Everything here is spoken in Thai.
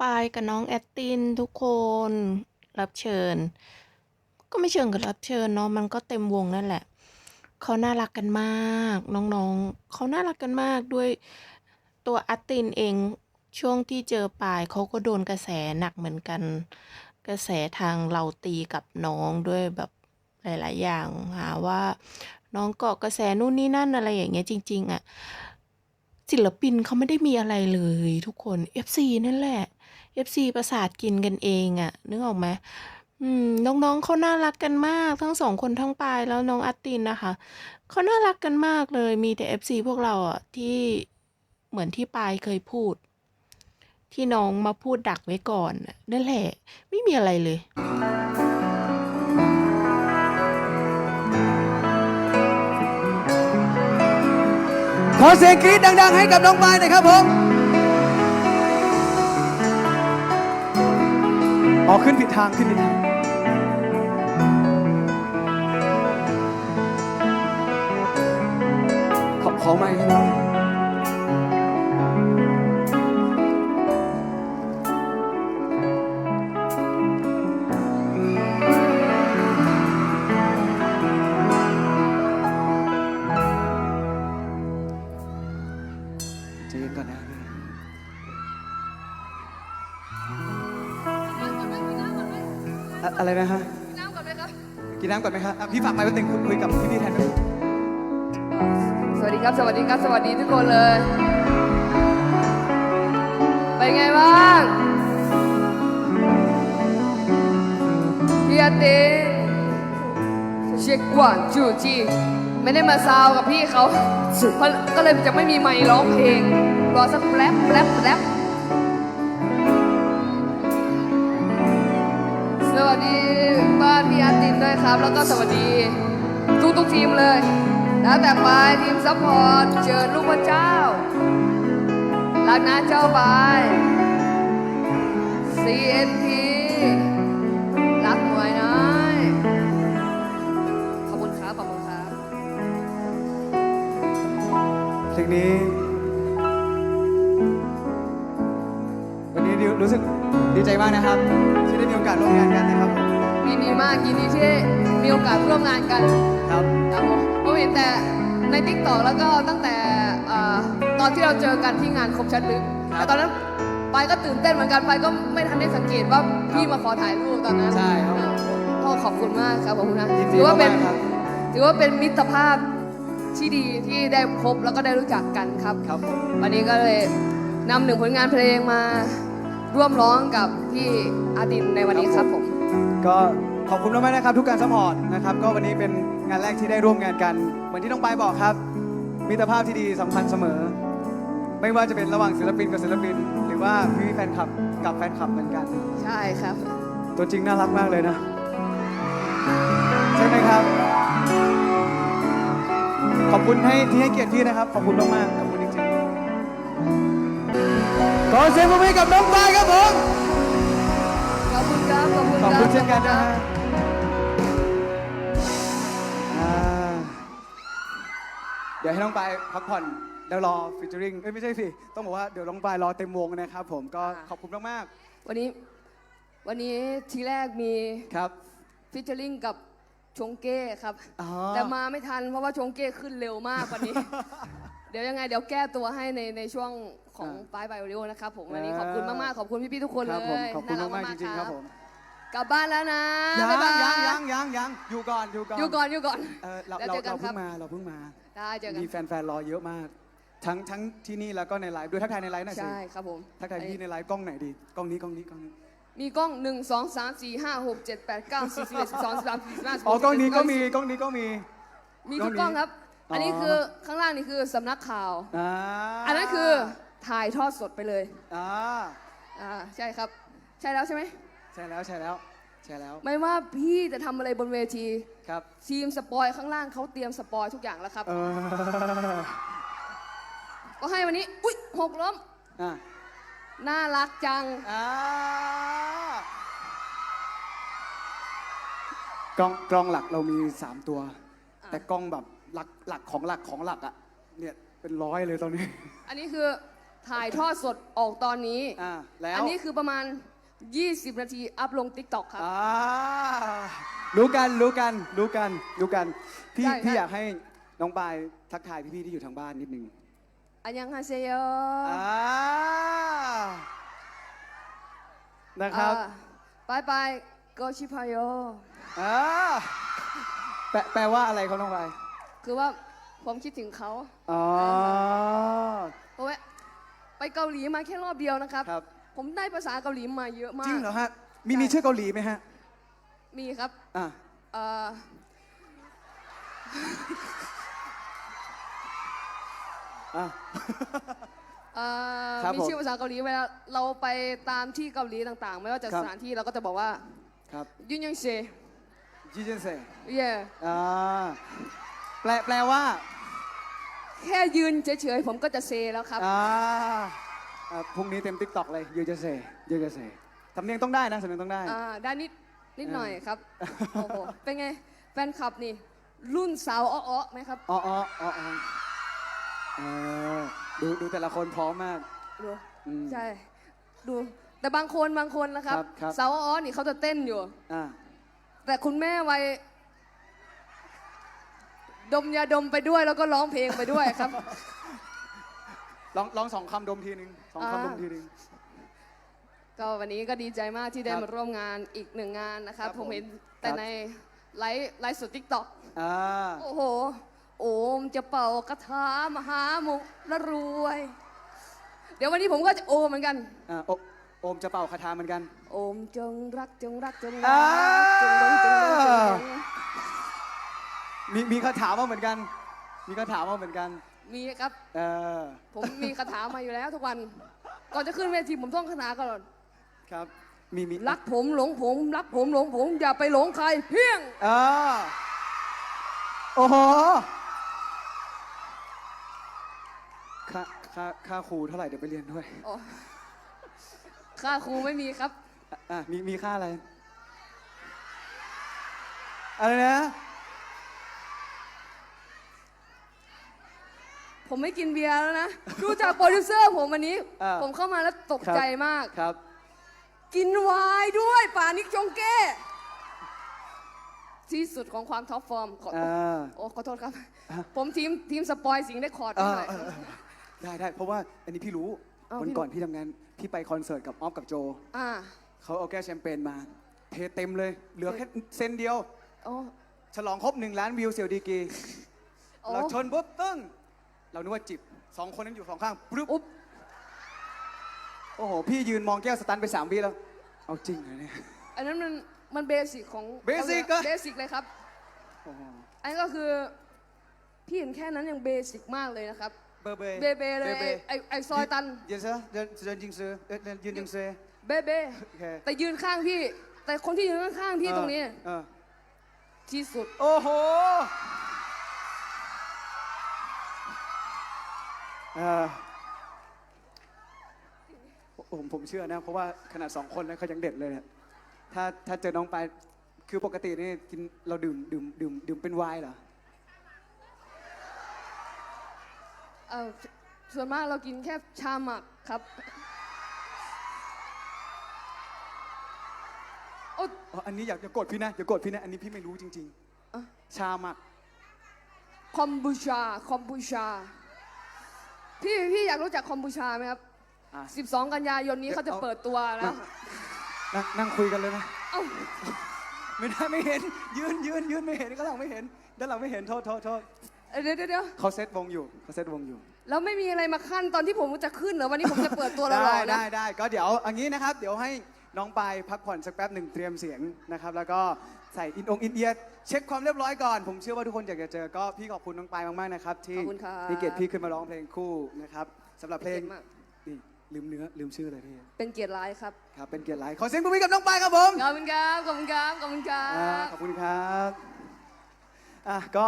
ปายกับน้องแอตตินทุกคนรับเชิญ ก็ไม่เชิงกับรับเชิญเนาะมันก็เต็มวงนั่นแหละเขาน่ารักกันมาก น้องๆเขาน่ารักกันมากด้วยตัวแอตตินเองช่วงที่เจอปายเขาก็โดนกระแสหนักเหมือนกัน กระแสทางเราตีกับน้องด้วยแบบหลาย ๆ อย่างหาว่า น้องเกาะกระแสนู่นนี่นั่นอะไรอย่างเงี้ยจริง ๆอะศิลปินเขาไม่ได้มีอะไรเลยทุกคน FC นั่นแหละ FC ประสาทกินกันเองอะนึกออกไหมอืมน้องๆเขาน่ารักกันมาก ทั้งสองคนทั้งปายแล้วน้องอัตตินนะคะเขาน่ารักกันมากเลยมีแต่ FC พวกเราอะที่เหมือนที่ปายเคยพูด ที่น้องมาพูดดักไว้ก่อนนั่นแหละ ไม่มีอะไรเลยขอเสียงกรี๊ดดัง ๆ ให้กับน้องปายหน่อยครับผม อ๋อขึ้นผิดทางขึ้นผิดทางขอขอไม่ให้น้อง อะอะไรนะฮะ น้ำก่อนไหมครับกินน้ำก่อนไหมครับอะพี่ฝากไปแป๊บนึงคุยกับพี่พี่ๆแทนด้วยสวัสดีครับ สวัสดีครับ สวัสดีทุกคนเลย เป็นไงบ้างพี่อาตินเช็คกว่านจูจีไม่ได้มาซาวกับพี่เขาเพราะก็เลยจะไม่มีไมค์ร้องเพลง รอสักแป๊บแป๊บแป๊บ พี่อาตินด้วยครับ แล้วก็สวัสดีทุกทุกทีมเลยแล้วแต่ไปทีมซัพพอร์ตเชิญลูกพระเจ้ารักนะเจ้าไป CNP รักหน่วยน้อยขอบคุณครับขอบคุณครับเพลงนี้ วันนี้ดิวรู้สึกดีใจมากนะครับที่ได้มีโอกาสร่วมงานกันนะครับผม ยินดีมากยินดีที่ได้มีโอกาสร่วมงานกันครับ ครับผมผมเห็นแต่ในทิกตอกแล้วก็ตั้งแต่เอ่อตอนที่เราเจอกันที่งานคมชัดลึกครับแต่ตอนนั้นไปายก็ตื่นเต้นเหมือนกันไปายก็ไม่ทันได้สังเกตว่าพี่มาขอถ่ายรูปตอนนั้นใช่ครับก็ขอบคุณมากครับขอบคุณนะยินดีถืว่าเป็นมากๆครับ ถือว่าเป็นมิตรภาพที่ดีที่ได้พบแล้วก็ได้รู้จักกันครับ ครับผม วันนี้ก็เลยนำหนึ่งผลงานเพลงมา ร่วมร้องกับพี่อาดินในวันนี้ครับผม ก็ขอบคุณมากๆนะครับ ทุกการซัพพอร์ตนะครับ ก็วันนี้เป็นงานแรกที่ได้ร่วมงานกัน เหมือนที่น้องปายบอกครับ มิตรภาพที่ดีสำคัญเสมอ ไม่ว่าจะเป็นระหว่างศิลปินกับศิลปิน หรือว่าพี่ๆแฟนคลับกับแฟนคลับเหมือนกัน ใช่ครับ ตัวจริงน่ารักมากเลยนะ ใช่ไหมครับ ขอบคุณให้ที่ให้เกียรติพี่นะครับ ขอบคุณมากๆขอบคุณจริงๆ ขอเสียงปรบมือให้กับน้องปายครับผมขอบคุณครับ ขอบคุณขอบครับคุณเช่นกันนะขอบฮะอ่าเดี๋ยวให้น้องปายพักผ่อนเดี๋ยวรอฟิชเจอริงเอ้ยไม่ใช่สิ ต้องบอกว่าเดี๋ยวน้องปายรอเต็มวงนะครับผมก็ขอบคุณมากวันนี้ วันนี้ทีแรกมีๆครับ ฟิชเชอริงกับชงเก้ครับ อ๋อ แต่มาไม่ทันเพราะว่าชงเก้ขึ้นเร็วมากวันนี้ เดี๋ยวยังไงเดี๋ยวแก้ตัวให้ในในช่วงของอ่าปลายไบโอริโอนะครับผมวันนี้อ่าขอบคุณมากๆขอบคุณพี่ๆทุกคนคเลรับผมยขอบคุณน่มากๆจริงๆครับผมกลับบ้านแล้วนะยังบ๊ายบายยังยังยังยังอยู่ก่อนอยู่ก่อนอยู่ก่อนอยู่ก่อน เออเราแล้วเราเจอกันเราเพิ่งครับมาเราเพิ่งมา ได้เจอกันมีแฟนๆรอเยอะมาก ทั้งทั้งที่นี่แล้วก็ในไลฟ์ด้วยทักทายในไลฟ์หน่อยสิใช่ครับผมทักทายพี่ในไลฟ์กล้องไหนดีกล้องนี้กล้องนี้กล้องนี้มีกล้อง 1 2 3 4 5 6 7 8 9 10 11 12 13 14 15อ๋อกล้องนี้ก็มีกล้องนี้ก็มี มีทุกกล้องครับอ๋ออั อันนี้คือข้างล่างนี่คือสำนักข่าวอ่าอันนั้นคือถ่ายทอดสดไปเลย อ่าอ่าใช่ครับ ใช่แล้วใช่ไหม ใช่แล้วใช่แล้วใช่แล้วไม่ว่าพี่จะทำอะไรบนเวที ครับทีมสปอยข้างล่างเขาเตรียมสปอยทุกอย่างแล้วครับ เออก็ให้วันนี้ อุ๊ยหกล้ม อ่าน่ารักจัง อ่ากล้องกล้องหลักเรามี 3 ตัวอ่าแต่กล้องแบบ หลักหลักของหลักของหลักอะเนี่ยเป็นร้อยเลยตอนนี้ อันนี้คือถ่ายทอดสดออกตอนนี้ อ่าแล้วอันนี้คือประมาณ 20 นาทีอัพลง t ิ k t o k ครับ อ่ารู้กันรู้กันรู้กันรู้กันพี่ใช่พี่ใช่อยากให้น้องปายทักทายพี่ๆที่อยู่ทางบ้านนิดนึงอันยังฮาเซโยอ่านะครับบายบายโกชิพายโยอ่าแปลแปลว่าอะไรเขาน้องปาย คือว่าผมคิดถึงเขาอ๋อเพราะว่าไปเกาหลีมาแค่รอบเดียวนะครับ ครับ ผมได้ภาษาเกาหลีมาเยอะมาก จริงเหรอฮะ มีใช่มีชื่อเกาหลีไหมฮะ มีครับอ่าเอ่ออ่าเอ่อครับมีผมชื่อภาษาเกาหลีเวลาเราไปตามที่เกาหลีต่างๆ ไม่ว่าจะครับ สถานที่เราก็จะบอกว่าครับ ยุนยังเซจีเจนเซ่เย่อ่า แปลแปลว่าแค่ยืนเฉยๆผมก็จะเซแล้วครับ อ่าอ่าพรุ่งนี้เต็มติ๊กต็อกเลยยูจะเซ่ยูจะเซ่สำเนียงต้องได้นะสำเนียงต้องได้ อ่าได้นิดนิดหน่อยครับอ่าโอ้โห เป็นไง แฟนคลับนี่ รุ่นสาวอ้อๆไหมครับอ๋ออ๋ออ๋ออ๋อเออดูดูแต่ละคนพร้อมมาก ดูอืมใช่ ดู แต่บางคนบางคนนะครับ ครับครับ สาวอ้อๆนี่เขาจะเต้นอยู่ อ่าแต่คุณแม่วัย ดมยาดมไปด้วยแล้วก็ร้องเพลงไปด้วยครับ ลองลองสองคำดมทีหนึ่งสองอ่าคำดมทีหนึ่งก็วันนี้ก็ดีใจมากที่ได้ครับมาร่วมงานอีกหนึ่งงานนะครับ ครับผมผมเห็นแต่ครับ ในไลฟ์ไลฟ์สดทิกตอกอ่าโอ้โห โอมจะเป่ากระทามหามุกและรวย เดี๋ยววันนี้ผมก็จะโอมเหมือนกัน อ่าโอโอมจะเป่าคาถาเหมือนกัน โอมจงรักจงรักจงรัอ่ากจงหลงจงหลงจงหลง มีมีคาถามาเหมือนกัน มีคาถามาเหมือนกัน มีครับ เออ ผมมีคาถามาอยู่แล้วทุกวัน ก่อนจะขึ้นเวทีผมท่องคาถาก่อน ครับ มีมีรักผมหลงผมรักผมหลงผมอย่าไปหลงใครเพียงอ่าโอ้โหค่าค่าค่าครูเท่าไหร่เดี๋ยวไปเรียนด้วย อ๋อค่าครูไม่มีครับ อะอะมีมีค่าอะไร อะไรนะ ผมไม่กินเบียร์แล้วนะ ดูจากโปรดิวเซอร์ผมวันนี้ อ่า ผมเข้ามาแล้วตกใจมาก ครับ กินไวน์ด้วยป่านิกจงแก้ ที่สุดของความท็อปฟอร์มขออ่า โอ้ขอโทษครับอะผมทีมทีมสปอยสิงห์ได้คอร์ดเอไปอหน่อยเออเออได้ได้เพราะว่าอันนี้พี่รู้อ้าววันพี่ก่อนรู้พี่ทำงาน พี่ไปคอนเสิร์ตกับออฟกับโจ อ่าเขาเอาแก้วแชมเปญมา เทเต็มเลย เหลือแค่เซนเดียว โอ้ฉลองครบหนึ่งล้านวิวเซียวดีกรีโอ้เราชนปุ๊บตึ้ง เรานึกว่าจิบสองคนนั้นอยู่สองข้างปุ๊บอุ๊บโอ้โห พี่ยืนมองแก้วสตันไปสามวิแล้ว เอาจริงเหรอเนี่ย อันนั้นมันมันเบสิกของ Basic เหรอ เบสิกเลยครับ โอ้โหอันนนก็คือพี่เห็นแค่นั้นยังเบสิกมากเลยนะครับ เบอร์เบเบเบเลยไอ้ไอไอซอยตัน ยืนเสือเดินเดินยิงเสือเดินเดินยืนยิงเสือเบเบโอเค แต่ยืนข้างพี่ แต่คนที่ยืนข้างๆพี่ตรงนี้เออที่สุด โอ้โห ผมผมเชื่อนะ เพราะว่าขนาดสองคนนะเขายังเด็ดเลยเนี่ยถ้าถ้าเจอน้องไปายคือปกตินี่กินเราดื่มดื่มดื่มดื่มเป็นไวน์เหรอเออส่วนมากเรากินแค่ชาหมักครับโอ้อ๋ออันนี้อยากจะกดพี่นะอย่ากดพี่นะอันนี้พี่ไม่รู้จริงอะๆชาหมักคอมบูชาคอมบูชา พี่พี่อยากรู้จักคอมบูชาไหมครับ อะ 12 กันยายนนี้เขาจะเปิดตัวแล้วนั่งนั่งคุยกันเลยนะเอ้าไม่ได้ไม่เห็น ยืนยืนยืนไม่เห็นก็หลังไม่เห็น ด้านหลังไม่เห็นโทษโทษโทษเดี๋ยวเดี๋ยวเดี๋ยวเขาเซตวงอยู่เขาเซตวงอยู่ แล้วไม่มีอะไรมาขั้นตอนที่ผมจะขึ้นเหรอวันนี้ผมจะเปิดตัวหล่ได้อๆนะ ได้ได้ก็เดี๋ยวอันนี้นะครับ เดี๋ยวให้น้องปายพักผ่อนสักแป๊บหนึ่งเตรียมเสียงนะครับ แล้วก็ ใส่อินองอินเอียร์เช็คความเรียบร้อยก่อน ผมเชื่อว่าทุกคนอยากจะเจอก็พี่ขอบคุณน้องปายมากๆนะครับที่ขอบคุณครับที่เกียรติพี่ขึ้นมาร้องเพลงคู่นะครับสำหรับเพลงเก่งมากนี่ลืมเนื้อลืมชื่อเลยพี่เป็นเกียรติร้ายครับ ครับเป็นเกียรติหลายขอเสียงปรบมือกับน้องปายครับผม ขอบคุณครับ ขอบคุณครับ ขอบคุณครัอ่าบ ขอบคุณครับอะก็